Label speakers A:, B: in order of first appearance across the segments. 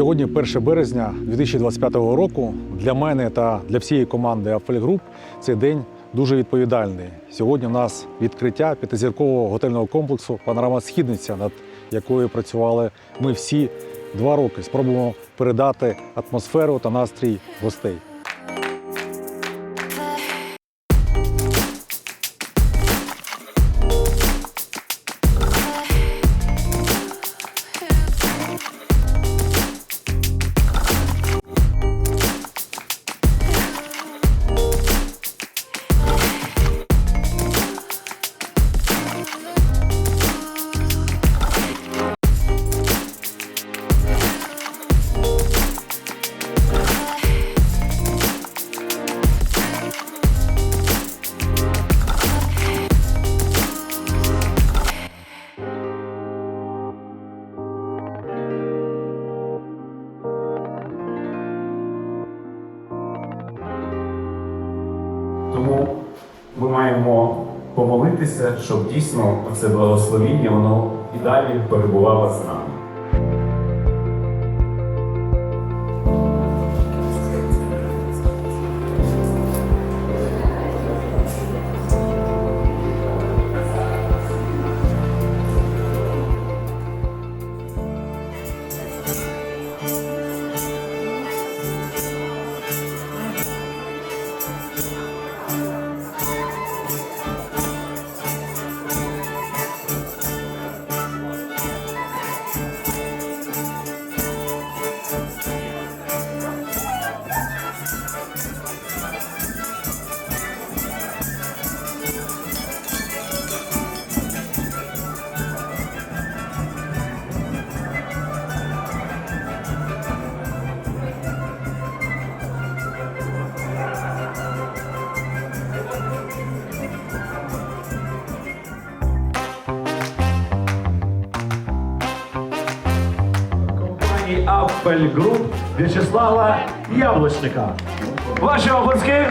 A: Сьогодні 1 березня 2025 року. Для мене та для всієї команди Афель Груп цей день дуже відповідальний. Сьогодні у нас відкриття п'ятизіркового готельного комплексу Панорама Східниця, над якою працювали ми всі два роки. Спробуємо передати атмосферу та настрій гостей.
B: Тому ми маємо помолитися, щоб дійсно це благословіння воно і далі перебувало з нами.
C: Компанії Груп В'ячеслава Яблучника. Ваші обласки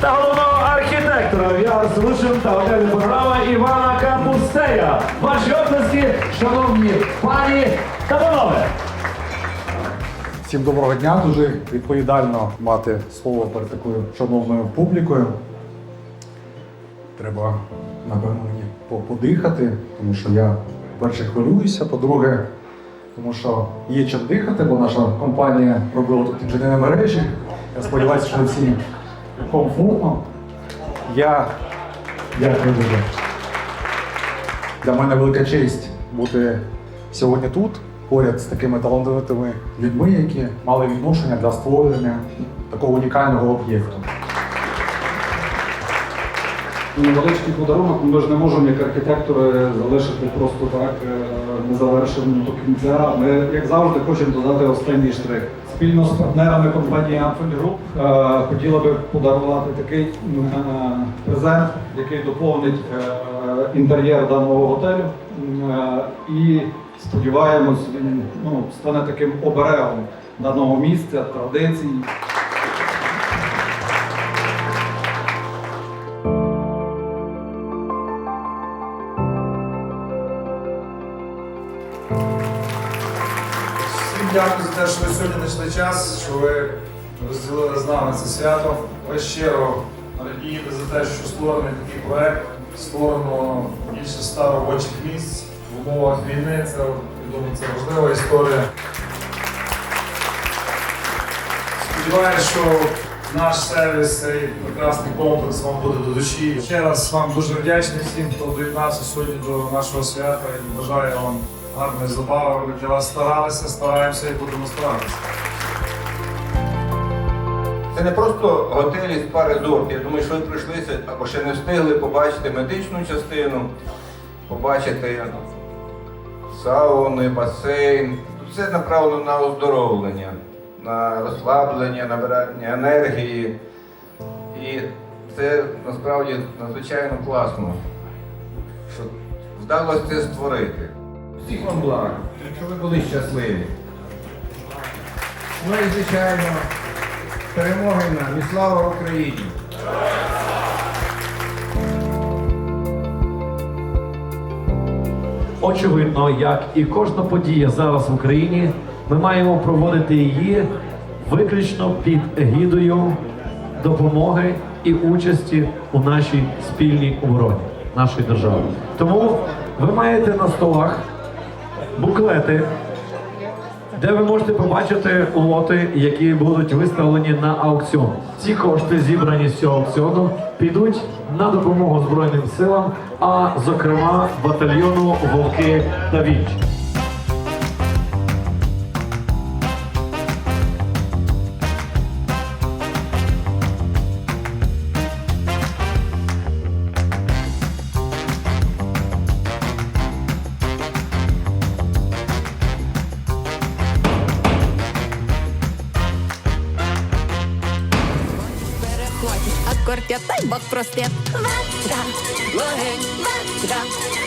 C: та головного архітектора Віар Solution та готелю програма Івана Капустея. Ваші обласки, шановні пані та панове.
A: Всім доброго дня. Дуже відповідально мати слово перед такою шановною публікою. Треба, напевно, мені подихати, тому що я, по-перше, хвилююся, по-друге, тому що є чим дихати, бо наша компанія робила тут інженерні мережі. Я сподіваюся, що всім комфортно. Я дякую дуже. Для мене велика честь бути сьогодні тут, поряд з такими талановитими людьми, які мали відношення для створення такого унікального об'єкту.
D: Невеличкий подарунок, ми ж не можемо як архітектори залишити просто так е, незавершеним до кінця. Ми, як завжди, хочемо додати останній штрих. Спільно з партнерами компанії Amphel Group е, хотіла би подарувати такий е, презент, який доповнить інтер'єр даного готелю. І сподіваємось, він ну, стане таким оберегом даного місця, традицій.
E: Всім дякую за те, що ви сьогодні знайшли час, що ви розділили з нами це свято. Ви щиро радієте за те, що створений такий проект, створено більше ста робочих місць в умовах війни. Це думаю, це важлива історія. Сподіваюся, що наш сервіс, цей прекрасний комплекс вам буде до душі. Ще раз вам дуже вдячний всім, хто доєднався сьогодні до нашого свята і бажаю вам гарної забави. Для вас старалися, стараємося і будемо старатися.
F: Це не просто готелі з пари зорт. Я думаю, що ви прийшли або ще не встигли побачити медичну частину, побачити сауни, басейн. Тут все направлено на оздоровлення, на розслаблення, набирання енергії. І це насправді надзвичайно класно, що вдалося це створити. Всіх вам благ, щоб ви були щасливі.
G: Ну і звичайно, перемоги нам і слава Україні!
C: Очевидно, як і кожна подія зараз в Україні, ми маємо проводити її виключно під егідою допомоги і участі у нашій спільній обороні нашої держави. Тому ви маєте на столах буклети, де ви можете побачити лоти, які будуть виставлені на аукціон. Ці кошти, зібрані з цього аукціону, підуть на допомогу Збройним силам, а зокрема батальйону Вовки та Вінч.
H: Переходь, аккорд та й бок проспєт. Ватра, вогонь, ватра,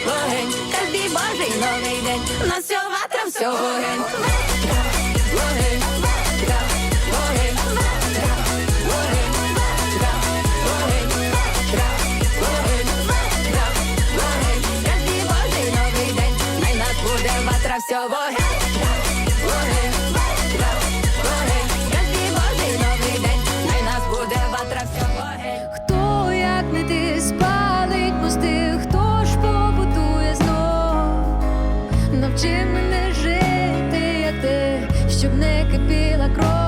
H: вогонь, кожний божий новий день. На все ватра, все вогонь.
I: Щоб не кипіла кров.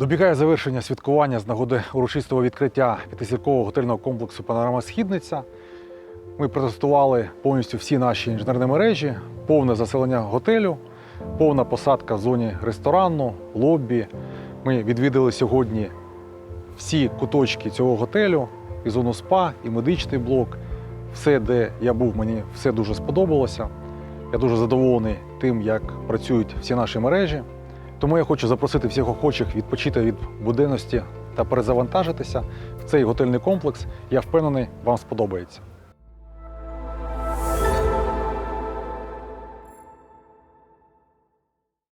A: Добігає завершення святкування з нагоди урочистого відкриття п'ятизіркового готельного комплексу Панорама Східниця. Ми протестували повністю всі наші інженерні мережі, повне заселення готелю, повна посадка в зоні ресторану, лоббі. Ми відвідали сьогодні всі куточки цього готелю, і зону спа, і медичний блок. Все, де я був, мені все дуже сподобалося. Я дуже задоволений тим, як працюють всі наші мережі. Тому я хочу запросити всіх охочих відпочити від буденності та перезавантажитися в цей готельний комплекс. Я впевнений, вам сподобається.